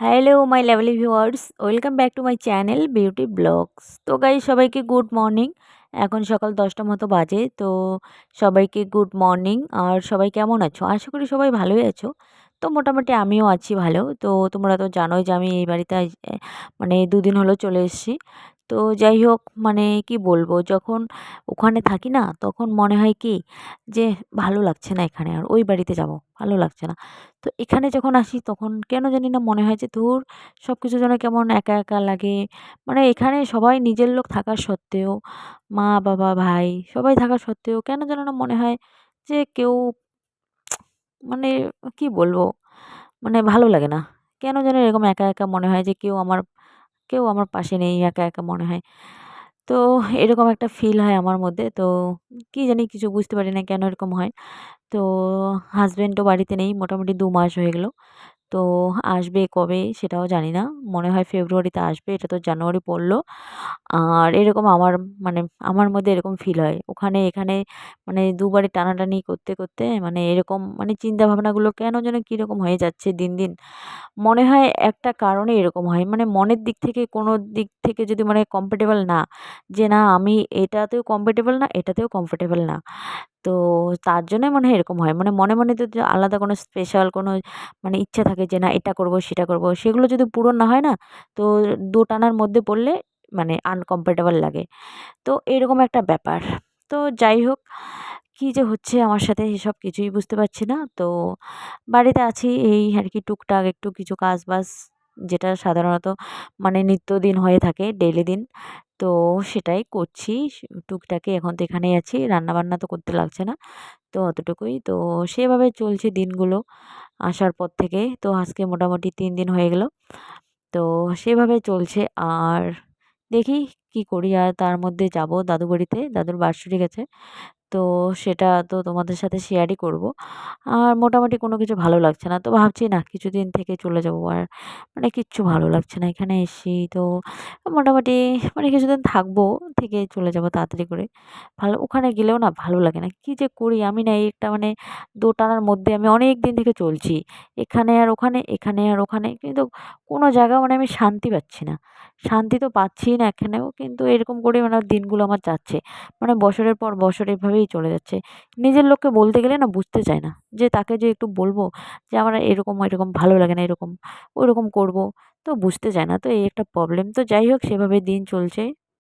Hello my lovely viewers welcome back to my channel beauty blogs তো guy সবাইকে good morning এখন সকাল দশটা মতো বাজে, তো সবাইকে গুড মর্নিং আর সবাই কেমন আছো? আশা করি সবাই ভালোই আছো। তো মোটামুটি আমিও আছি ভালো। তো তোমরা তো জানোই যে আমি এই বাড়িতে মানে দুদিন হলো চলে এসেছি। তো যাই হোক মানে কি বলব, যখন ওখানে থাকি না, তখন মনে হয় কি যে ভালো লাগছে না এখানে আর ওই বাড়িতে যাব, ভালো লাগছে না। তো এখানে যখন আসি, তখন কেন জানি না মনে হয় যে ধুর সব কিছু যেন কেমন একা একা লাগে। মানে এখানে সবাই নিজের লোক থাকা সত্ত্বেও, মা, বাবা, ভাই সবাই থাকা সত্ত্বেও কেন যেন না মনে হয় যে কেউ মানে কি বলব মানে ভালো লাগে না। কেন যেন এরকম একা একা মনে হয় যে কেউ আমার কেউ আমার পাশে নেই, একা একা মনে হয়। তো এরকম একটা ফিল হয় আমার মধ্যে। তো কি জানি কিছু বুঝতে পারি না কেন এরকম হয়। তো হাজব্যান্ডও বাড়িতে নেই, মোটামুটি দু মাস হয়ে গেলো। তো আসবে কবে সেটাও জানি না। মনে হয় ফেব্রুয়ারিতে আসবে, এটা তো জানুয়ারি পড়ল। আর এরকম আমার মানে আমার মধ্যে এরকম ফিল হয়। ওখানে, এখানে মানে দুবারে টানাটানি করতে করতে মানে এরকম মানে চিন্তা ভাবনাগুলো কেন যেন কীরকম হয়ে যাচ্ছে দিন দিন। মনে হয় একটা কারণে এরকম হয়। মানে মনের দিক থেকে কোনো দিক থেকে যদি মানে কমফোর্টেবল না যে না আমি এটাতেও কমফোর্টেবল না, এটাতেও কমফোর্টেবল না। তো তার জন্যই মনে হয় এরকম হয়। মানে মনে মনে তো আলাদা কোনো স্পেশাল কোনো মানে ইচ্ছা থাকে যে না, এটা করব, সেটা করব, সেগুলো যদি পূরণ না হয় না, তো দোটানার মধ্যে পড়লে মানে আনকমফর্টেবল লাগে। তো এরকম একটা ব্যাপার। তো যাই হোক, কী যে হচ্ছে আমার সাথে এসব কিছুই বুঝতে পারছি না। তো বাড়িতে আছি, এই আর কি টুকটাক একটু কিছু কাজ বাজ যেটা সাধারণত মানে নিত্যদিন হয়ে থাকে ডেলি দিন। তো সেটাই করছি। টুকটাকে এখন তো এখানেই আছি, রান্নাবান্না তো করতে লাগছে না, তো অতটুকুই। তো সেভাবে চলছে দিনগুলো আসার পর থেকে। তো আজকে মোটামুটি তিন দিন হয়ে গেল। তো সেভাবে চলছে। আর দেখি কি করি। আর তার মধ্যে যাব দাদু বাড়িতে। দাদুর বার্ষিক আছে তো সেটা তো তোমাদের সাথে শেয়ারই করব। আর মোটামুটি কোনো কিছু ভালো লাগছে না। তো ভাবছি, না, কিছুদিন থেকে চলে যাব আর মানে কিচ্ছু ভালো লাগছে না এখানে এসেছি তো মোটামুটি মানে কিছুদিন থাকব থেকে চলে যাব তাড়াতাড়ি করে। ভালো, ওখানে গেলেও না ভালো লাগে না। কী যে করি? আমি না একটা মানে দোটানার মধ্যে আমি অনেক দিন থেকে চলছি। এখানে আর ওখানে, এখানে আর ওখানে। কিন্তু কোনো জায়গা মানে আমি শান্তি পাচ্ছি না। শান্তি তো পাচ্ছিই না এখানেও। কিন্তু এরকম করে মানে দিনগুলো আমার যাচ্ছে। মানে বছরের পর বছর এভাবেই চলে যাচ্ছে। নিজের লোককে বলতে গেলে না বুঝতে চায় না। যে তাকে যে একটু বলব যে আমার এরকম এরকম ভালো লাগে না, এরকম ওইরকম করব, তো বুঝতে চায় না। তো এই একটা প্রবলেম তো যাই হোক সেভাবে দিন চলছে।